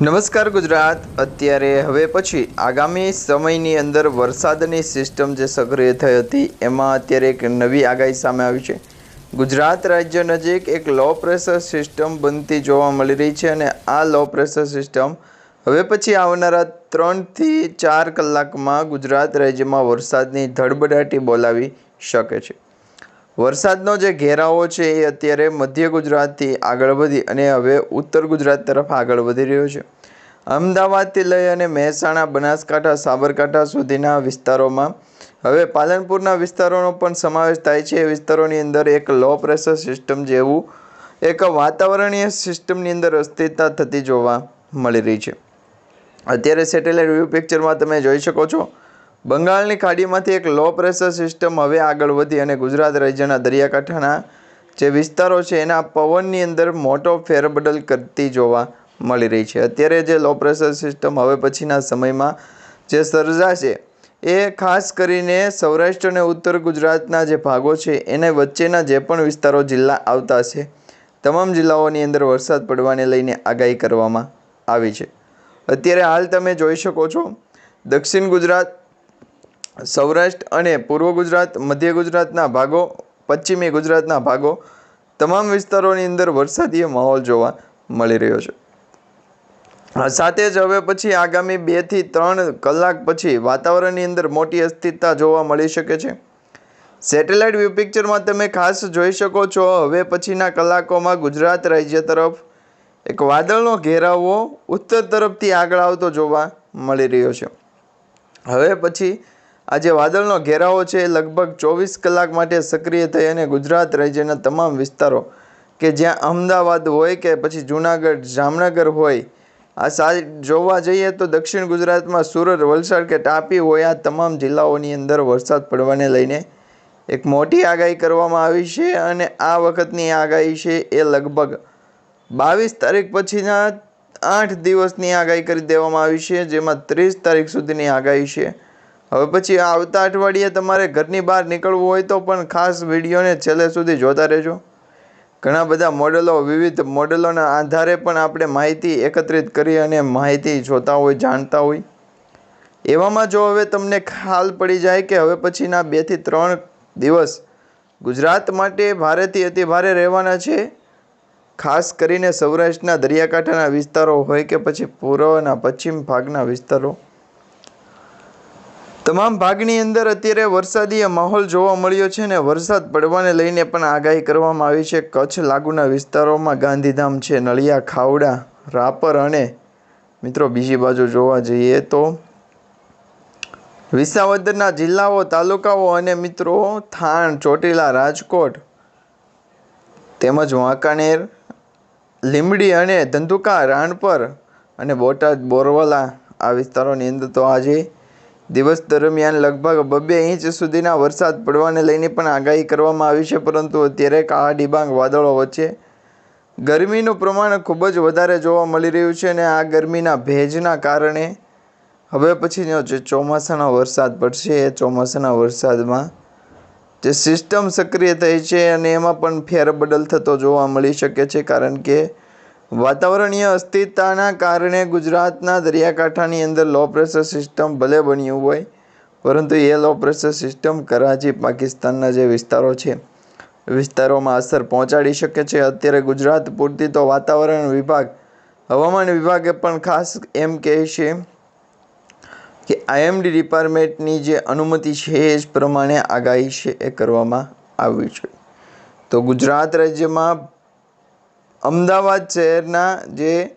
નમસ્કાર ગુજરાત. અત્યારે હવે પછી આગામી સમયની અંદર વરસાદની સિસ્ટમ જે સક્રિય થઈ હતી, એમાં અત્યારે એક નવી આગાહી સામે આવી છે. ગુજરાત રાજ્ય નજીક એક લો પ્રેશર સિસ્ટમ બનતી જોવા મળી રહી છે અને આ લો પ્રેશર સિસ્ટમ હવે પછી આવનારા ત્રણથી ચાર કલાકમાં ગુજરાત રાજ્યમાં વરસાદની ધડબડાટી બોલાવી શકે છે. વરસાદનો જે ઘેરાવો છે એ અત્યારે મધ્ય ગુજરાતથી આગળ વધી અને હવે ઉત્તર ગુજરાત તરફ આગળ વધી રહ્યો છે. અમદાવાદથી લઈ અને મહેસાણા, બનાસકાંઠા, સાબરકાંઠા સુધીના વિસ્તારોમાં હવે પાલનપુરના વિસ્તારોનો પણ સમાવેશ થાય છે. એ વિસ્તારોની અંદર એક લો પ્રેશર સિસ્ટમ જેવું એક વાતાવરણીય સિસ્ટમની અંદર અસ્થિરતા થતી જોવા મળી રહી છે. અત્યારે સેટેલાઇટ વ્યૂ પિક્ચરમાં તમે જોઈ શકો છો બંગાળની ખાડીમાંથી એક લો પ્રેશર સિસ્ટમ હવે આગળ વધી અને ગુજરાત રાજ્યના દરિયાકાંઠાના જે વિસ્તારો છે, એના પવનની અંદર મોટો ફેરબદલ કરતી જોવા મળી રહી છે. અત્યારે જે લો પ્રેશર સિસ્ટમ હવે પછીના સમયમાં જે સર્જાશે, એ ખાસ કરીને સૌરાષ્ટ્ર અને ઉત્તર ગુજરાતના જે ભાગો છે, એને વચ્ચેના જે પણ વિસ્તારો જિલ્લા આવતા છે તમામ જિલ્લાઓની અંદર વરસાદ પડવાને લઈને આગાહી કરવામાં આવી છે. અત્યારે હાલ તમે જોઈ શકો છો, દક્ષિણ ગુજરાત સૌરાષ્ટ્ર અને પૂર્વ ગુજરાત, મધ્ય ગુજરાતના ભાગો, પશ્ચિમી ગુજરાતના ભાગો, તમામ વિસ્તારોની અંદર વરસાદીય માહોલ જોવા મળી રહ્યો છે. સાથે જ હવે પછી આગામી બેથી ત્રણ કલાક પછી વાતાવરણની અંદર મોટી અસ્થિરતા જોવા મળી શકે છે. સેટેલાઇટ વ્યૂ પિક્ચરમાં તમે ખાસ જોઈ શકો છો, હવે પછીના કલાકોમાં ગુજરાત રાજ્ય તરફ એક વાદળનો ઘેરાવો ઉત્તર તરફથી આગળ આવતો જોવા મળી રહ્યો છે. હવે પછી આ જે વાદળનો ઘેરાવો છે. એ લગભગ ચોવીસ કલાક માટે સક્રિય થઈ અને ગુજરાત રાજ્યના તમામ વિસ્તારો કે જ્યાં અમદાવાદ હોય કે પછી જુનાગઢ, જામનગર હોય, આ સાઈડ જોવા જઈએ તો દક્ષિણ ગુજરાતમાં સુરત, વલસાડ કે તાપી હોય, આ તમામ જિલ્લાઓની અંદર વરસાદ પડવાને લઈને એક મોટી આગાહી કરવામાં આવી છે અને આ વખતની આગાહી છે એ લગભગ બાવીસ તારીખ પછીના આઠ દિવસની આગાહી કરી દેવામાં આવી છે, જેમાં ત્રીસ તારીખ સુધીની આગાહી છે. હવે પછી આવતા અઠવાડિયે તમારે ઘરની બહાર નીકળવું હોય તો પણ ખાસ વિડીયોને છેલ્લે સુધી જોતા રહેજો. ઘણા બધા મોડેલો, વિવિધ મોડેલોના આધારે પણ આપણે માહિતી એકત્રિત કરી અને માહિતી જોતા હોય, જાણતા હોય. એવામાં જો હવે તમને ખ્યાલ પડી જાય કે હવે પછીના બેથી ત્રણ દિવસ ગુજરાત માટે ભારેથી અતિ ભારે રહેવાના છે. ખાસ કરીને સૌરાષ્ટ્રના દરિયાકાંઠાના વિસ્તારો હોય કે પછી પૂર્વના પશ્ચિમ ભાગના વિસ્તારો. તમામ ભાગની અંદર અત્યારે વરસાદીય માહોલ જોવા મળ્યો છે ને વરસાદ પડવાને લઈને પણ આગાહી કરવામાં આવી છે. કચ્છ લાગુના વિસ્તારોમાં ગાંધીધામ છે, નળિયા, ખાવડા, રાપર અને મિત્રો બીજી બાજુ જોવા જઈએ તો વિસાવદરના જિલ્લાઓ, તાલુકાઓ અને મિત્રો થાણ, ચોટીલા, રાજકોટ તેમજ વાંકાનેર, લીંબડી અને ધંધુકા, રાણપર અને બોટાદ, બોરવલા આ વિસ્તારોની અંદર તો આજે દિવસ દરમિયાન લગભગ બબ્બે ઇંચ સુધીના વરસાદ પડવાને લઈને પણ આગાહી કરવામાં આવી છે, પરંતુ અત્યારે કાળા ડિબાંગ વાદળો વચ્ચે ગરમીનું પ્રમાણ ખૂબ જ વધારે જોવા મળી રહ્યું છે અને આ ગરમીના ભેજના કારણે હવે પછીનો જે ચોમાસાનો વરસાદ પડશે, એ ચોમાસાના વરસાદમાં જે સિસ્ટમ સક્રિય થઈ છે અને એમાં પણ ફેરબદલ થતો જોવા મળી શકે છે, કારણ કે વાતાવરણીય અસ્થિરતાના કારણે ગુજરાતના દરિયાકાંઠાની અંદર લો પ્રેશર સિસ્ટમ ભલે બન્યું હોય, પરંતુ એ લો પ્રેશર સિસ્ટમ કરાચી, પાકિસ્તાનના જે વિસ્તારો છે, વિસ્તારોમાં અસર પહોંચાડી શકે છે. અત્યારે ગુજરાત પૂરતી તો વાતાવરણ વિભાગ, હવામાન વિભાગે પણ ખાસ એમ કહે છે કે આઈએમડી ડિપાર્ટમેન્ટની જે અનુમતિ છે એ જ પ્રમાણે આગાહી છે એ કરવામાં આવી છે. તો ગુજરાત રાજ્યમાં અમદાવાદ શહેરના જે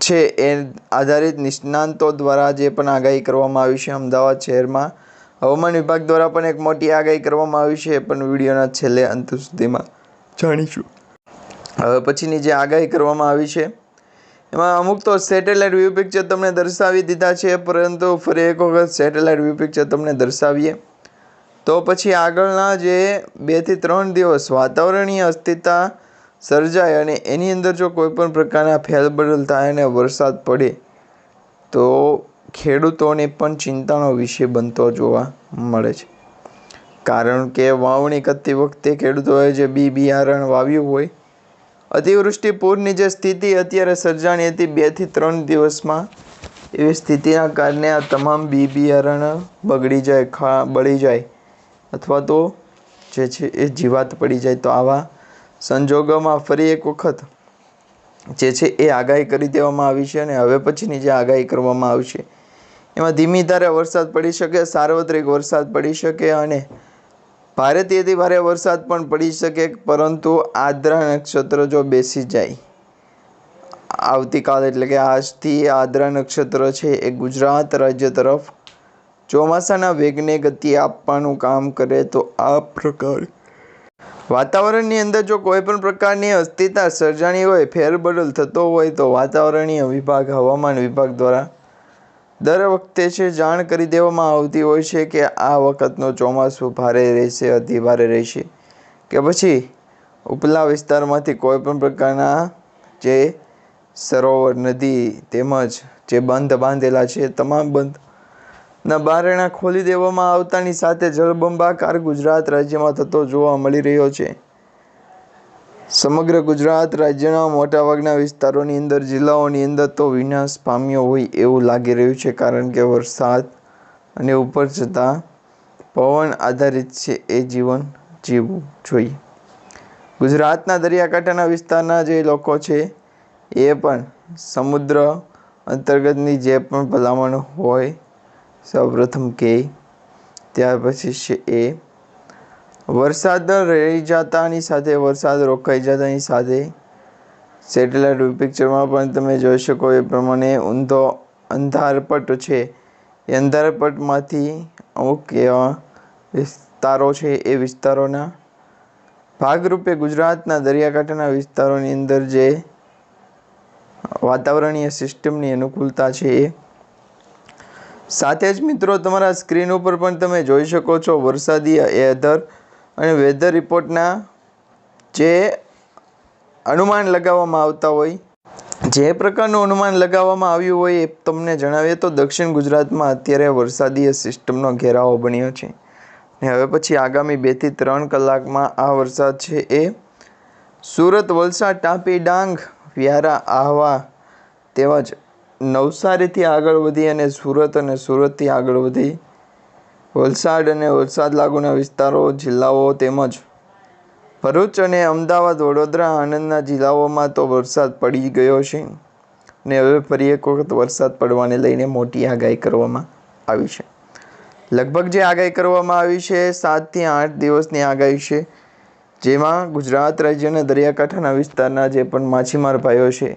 છે એ આધારિત નિષ્ણાંતો દ્વારા જે પણ આગાહી કરવામાં આવી છે અમદાવાદ શહેરમાં, હવામાન વિભાગ દ્વારા પણ એક મોટી આગાહી કરવામાં આવી છે એ પણ વિડીયોના છેલ્લે અંત સુધીમાં જાણીશું. હવે પછીની જે આગાહી કરવામાં આવી છે, એમાં અમુક તો સેટેલાઇટ વ્યૂ પિક્ચર તમને દર્શાવી દીધા છે, પરંતુ ફરી એક વખત સેટેલાઇટ વ્યૂ પિક્ચર તમને દર્શાવીએ. તો પછી આગળના જે બેથી ત્રણ દિવસ વાતાવરણીય અસ્થિરતા સર્જાય અને એની અંદર જો કોઈપણ પ્રકારના ફેરબદલ થાય અને વરસાદ પડે, તો ખેડૂતોને પણ ચિંતાનો વિષય બનતો જોવા મળે છે. કારણ કે વાવણી કરતી વખતે ખેડૂતોએ જે બી બિયારણ વાવ્યું હોય, અતિવૃષ્ટિ પૂરની જે સ્થિતિ અત્યારે સર્જાણી હતી બેથી ત્રણ દિવસમાં એવી સ્થિતિના કારણે આ તમામ બી બિયારણ બગડી જાય ખા બળી જાય અથવા તો જે છે એ જીવાત પડી જાય, તો આવા સંજોગોમાં ફરી એક વખત જે છે એ આગાહી કરી દેવામાં આવી છે અને હવે પછીની જે આગાહી કરવામાં આવશે, એમાં ધીમી ધારે વરસાદ પડી શકે, સાર્વત્રિક વરસાદ પડી શકે અને ભારતીયથી ભારે વરસાદ પણ પડી શકે, પરંતુ આદ્રા નક્ષત્ર જો બેસી જાય, આવતીકાલ એટલે કે આજથી આદ્રા નક્ષત્ર છે એ ગુજરાત રાજ્ય તરફ ચોમાસાના વેગને ગતિ આપવાનું કામ કરે તો આ પ્રકાર વાતાવરણની અંદર જો કોઈ પણ પ્રકારની અસ્થિરતા સર્જાણી હોય, ફેરબદલ થતો હોય તો વાતાવરણીય વિભાગ, હવામાન વિભાગ દ્વારા દર વખતે છે જાણ કરી દેવામાં આવતી હોય છે કે આ વખતનો ચોમાસું ભારે રહેશે અતિ ભારે રહેશે કે પછી ઉપલા વિસ્તારમાંથી કોઈ પણ પ્રકારના જે સરોવર, નદી તેમજ જે બંધ બાંધેલા છે, તમામ બંધના બારણા ખોલી દેવામાં આવતાની સાથે જળબંબાકાર ગુજરાત રાજ્યમાં થતો જોવા મળી રહ્યો છે. સમગ્ર ગુજરાત રાજ્યના મોટાભાગના વિસ્તારોની અંદર, જિલ્લાઓની અંદર તો વિનાશ પામ્યો હોય એવું લાગી રહ્યું છે, કારણ કે વરસાદ અને ઉપર જતાં પવન આધારિત છે એ જીવન જીવવું જોઈએ. ગુજરાતના દરિયાકાંઠાના વિસ્તારના જે લોકો છે, એ પણ સમુદ્ર અંતર્ગતની જે પણ ભલામણ હોય સૌપ્રથમ કે, ત્યાર પછી છે એ. વરસાદ રહી જતાની સાથે, વરસાદ રોકાઈ જતાની સાથે. સેટેલાઇટ પિક્ચરમાં પણ તમે જોઈ શકો એ પ્રમાણે ઊંધો અંધારપટ છે. એ અંધારપટમાંથી અમુક એવા વિસ્તારો છે એ વિસ્તારોના. ભાગરૂપે ગુજરાતના દરિયાકાંઠાના વિસ્તારોની અંદર જે વાતાવરણીય સિસ્ટમની અનુકૂળતા છે એ સાથે જ મિત્રો, તમારા સ્ક્રીન ઉપર પણ તમે જોઈ શકો છો વરસાદી એધર અને વેધર રિપોર્ટના જે અનુમાન લગાવવામાં આવતા હોય, જે પ્રકારનું અનુમાન લગાવવામાં આવ્યું હોય એ તમને જણાવીએ તો દક્ષિણ ગુજરાતમાં અત્યારે વરસાદીય સિસ્ટમનો ઘેરાવો બન્યો છે. ને હવે પછી આગામી બેથી ત્રણ કલાકમાં આ વરસાદ છે એ સુરત, વલસાડ, તાપી, ડાંગ, વ્યારા, આહવા તેમજ નવસારીથી આગળ વધી અને સુરત અને સુરતથી આગળ વધી, વલસાડ અને વલસાડ લાગુના વિસ્તારો, જિલ્લાઓ તેમજ ભરૂચ અને અમદાવાદ, વડોદરા, આણંદના જિલ્લાઓમાં તો વરસાદ પડી ગયો છે ને હવે ફરી એક વખત વરસાદ પડવાને લઈને મોટી આગાહી કરવામાં આવી છે. લગભગ જે આગાહી કરવામાં આવી છે સાતથી આઠ દિવસની આગાહી છે, જેમાં ગુજરાત રાજ્યના દરિયાકાંઠાના વિસ્તારના જે પણ માછીમાર ભાઈઓ છે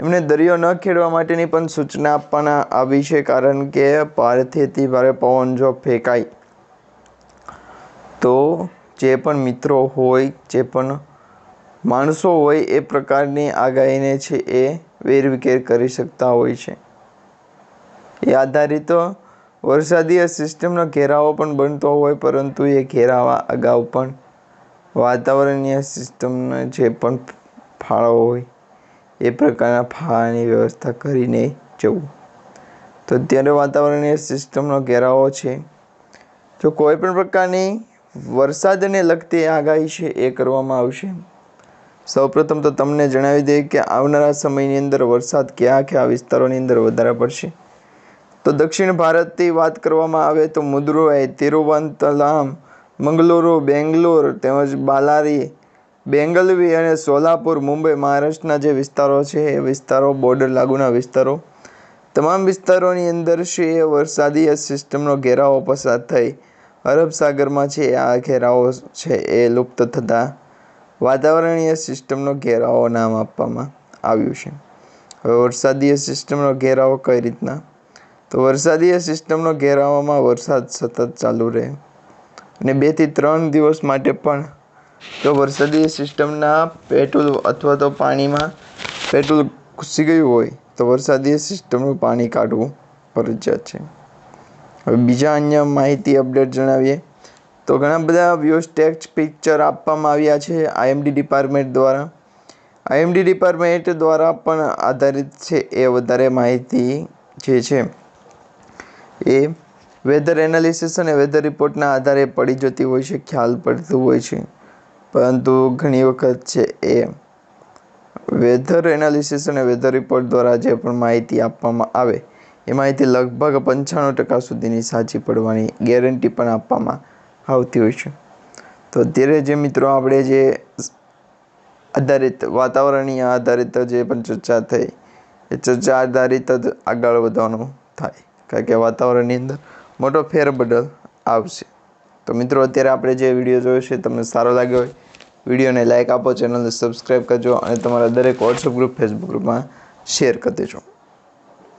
એમને દરિયો ન ખેડવા માટેની પણ સૂચના આપવાના આવી છે કારણ કે ભારેથી ભારે પવન જો ફેંકાય તો જે પણ મિત્રો હોય, જે પણ માણસો હોય એ પ્રકારની આગાહીને છે એ વેરવિખેર કરી શકતા હોય છે. એ આધારિત વરસાદીય સિસ્ટમનો ઘેરાવો પણ બનતો હોય, પરંતુ એ ઘેરાવા અગાઉ પણ વાતાવરણીય સિસ્ટમનો જે પણ ફાળો હોય એ પ્રકારના ફાળાની વ્યવસ્થા કરીને જવું. તો અત્યારે વાતાવરણીય સિસ્ટમનો ઘેરાવો છે. જો કોઈ પણ પ્રકારની વરસાદને લગતી આગાહી છે એ કરવામાં આવશે. સૌપ્રથમ તો તમને જણાવી દઈએ કે આવનારા સમયની અંદર વરસાદ કયા કયા વિસ્તારોની અંદર વધારે પડશે. તો દક્ષિણ ભારતની વાત કરવામાં આવે તો મુદ્રુરાઈ તિરુવંતલામ મંગલુરુ, બેંગ્લોર તેમજ બાલારી બેંગલવી અને સોલાપુર, મુંબઈ, મહારાષ્ટ્રના જે વિસ્તારો છે, એ વિસ્તારો બોર્ડર લાગુના વિસ્તારો. તમામ વિસ્તારોની અંદર છે એ વરસાદી સિસ્ટમનો ઘેરાવો પસાર થઈ. અરબ સાગરમાં છે, આ ઘેરાવો છે, એ લુપ્ત થતાં વાતાવરણીય સિસ્ટમનો ઘેરાવો નામ આપવામાં આવ્યું છે. હવે વરસાદીય સિસ્ટમનો ઘેરાવો કઈ રીતના? તો વરસાદીય સિસ્ટમનો ઘેરાવામાં વરસાદ સતત ચાલુ રહે. અને બેથી ત્રણ દિવસ માટે પણ જો વરસાદી સિસ્ટમના પેટ્રોલ અથવા તો પાણીમાં પેટ્રોલ ઘૂસી ગયું હોય, તો વરસાદી સિસ્ટમનું પાણી કાઢવું ફરજિયાત છે. હવે બીજા અન્ય માહિતી અપડેટ જણાવીએ. તો ઘણા બધા વ્યૂઝ પિક્ચર આપવામાં આવ્યા છે આઈએમડી ડિપાર્ટમેન્ટ દ્વારા. આઈએમડી ડિપાર્ટમેન્ટ દ્વારા પણ આધારિત છે એ વધારે માહિતી જે છે એ વેધર એનાલિસિસ અને વેધર રિપોર્ટના આધારે પડી જતી હોય છે, ખ્યાલ પડતું હોય છે. પરંતુ ઘણી વખત છે એ. વેધર એનાલિસિસ અને વેધર રિપોર્ટ દ્વારા જે પણ માહિતી આપવામાં આવે, એ માહિતી લગભગ પંચાણું ટકા સુધીની સાચી પડવાની ગેરંટી પણ આપવામાં આવતી હોય છે. તો અત્યારે જે મિત્રો આપણે જે આધારિત વાતાવરણીય આધારિત જે પણ ચર્ચા થઈ, એ ચર્ચા આધારિત જ આગળ વધવાનું થાય. કારણ કે વાતાવરણની અંદર મોટો ફેરબદલ આવશે. તો મિત્રો, અત્યારે આપણે જે વીડિયો જોયો છે તમને સારો લાગ્યો હોય વિડીયોને લાઇક આપો ચેનલને સબસ્ક્રાઈબ કરજો અને તમારા દરેક વોટ્સઅપ ગ્રુપ ફેસબુક ગ્રુપમાં શેર કરી દેજો.